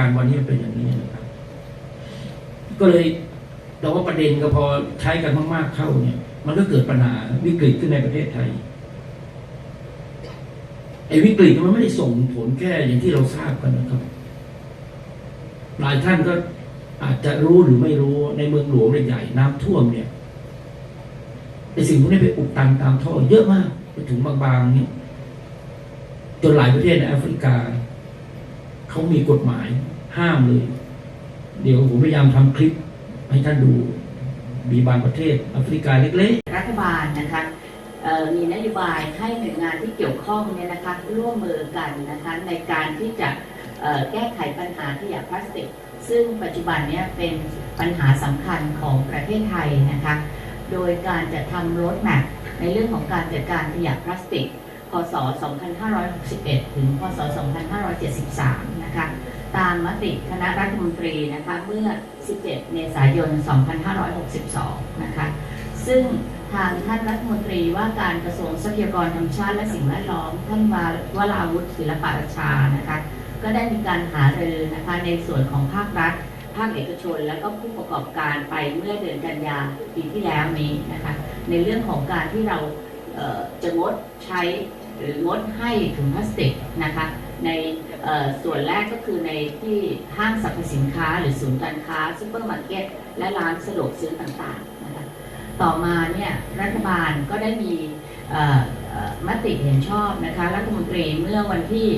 การณ์วันนี้เป็นอย่างนี้นะครับ ก็เลยแต่ว่าประเด็นก็พอใช้กันมากๆเข้าเนี่ย มันก็เกิดปัญหาวิกฤตขึ้นในประเทศไทยไอ้วิกฤตมันไม่ได้ส่งผลแค่อย่างที่เราทราบกันนะครับ หลายท่านก็อาจจะรู้หรือไม่รู้ในเมืองหลวงใหญ่น้ำท่วมเนี่ยไอ้สิ่งพวกนี้ไปอุดตันตามท่อเยอะมากไปถึงบางๆเนี่ยจนหลายประเทศในแอฟริกา เขามีกฎหมายห้ามเลย เดี๋ยวผมพยายามทำคลิปให้ท่านดูมีบางประเทศแอฟริกาเล็กๆ รัฐบาลนะคะมีนโยบายให้หน่วยงานที่เกี่ยวข้องเนี่ยนะคะร่วมมือกันนะคะในการที่จะแก้ไขปัญหาขยะพลาสติก ซึ่งปัจจุบันเนี่ยเป็นปัญหาสำคัญของประเทศไทยนะคะโดยการจะทำรถแมพในเรื่องของการจัดการขยะพลาสติก พศ 2561 ถึง พศ 2573 นะคะ ตามมติคณะรัฐมนตรีนะคะ เมื่อ 17 เมษายน 2562 นะคะ ซึ่งทางท่านรัฐมนตรีว่าการกระทรวงทรัพยากรธรรมชาติและสิ่งแวดล้อม ท่านวาวราวุฒิศิลปะชา นะคะ ก็ได้มีการหารือนะคะ ในส่วนของภาครัฐ ภาคเอกชน แล้วก็ผู้ประกอบการไปเมื่อเดือนกันยาปีที่แล้วนี้นะคะ ในเรื่องของการที่เราเจะงดใช้ หรืองดให้ถุงพลาสติกนะคะในส่วนแรกก็คือในที่ห้างสรรพสินค้า หรือศูนย์การค้าซูเปอร์มาร์เก็ตและร้านสะดวกซื้อต่างๆนะคะต่อมาเนี่ยรัฐบาลก็ได้มีมติเห็นชอบนะคะรัฐมนตรีเมื่อวันที่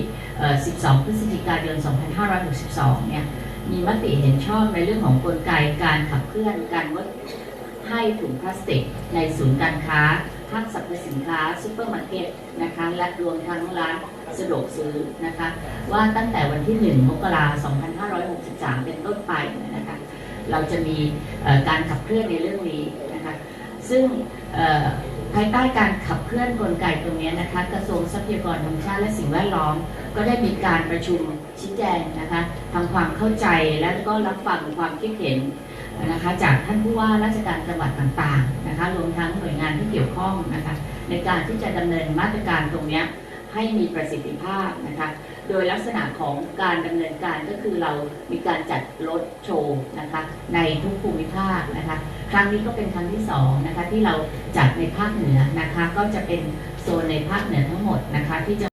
12 พฤศจิกายน 2562 เนี่ยมีมติเห็นชอบในเรื่องของกลไกการขับเคลื่อนการงดให้ถุงพลาสติกในศูนย์การค้า ห้างสรรพสินค้าซูเปอร์มาร์เก็ตนะคะและรวมทั้งร้านสะดวกซื้อนะคะว่าตั้งแต่วันที่ 1 มกราคม 2563 เป็นต้นไปนะคะเราจะมีการขับเคลื่อนในเรื่องนี้นะคะซึ่งภายใต้การขับเคลื่อนกลไกตรงนี้นะคะกระทรวงทรัพยากรธรรมชาติและสิ่งแวดล้อม ก็ได้มีการประชุมชี้แจงนะคะทำความเข้าใจและก็รับฟังความคิดเห็นนะคะจากท่านผู้ว่าราชการจังหวัดต่างๆ นะคะรวมทั้งหน่วยงานที่เกี่ยวข้องนะคะในการที่จะดำเนินมาตรการตรงนี้ให้มีประสิทธิภาพนะคะโดยลักษณะของการดำเนินการก็คือเรามีการจัดรถโชว์นะคะในทุกภูมิภาคนะคะครั้งนี้ก็เป็นครั้งที่สองนะคะที่เราจัดในภาคเหนือนะคะก็จะเป็นโซนในภาคเหนือทั้งหมดนะคะที่จะ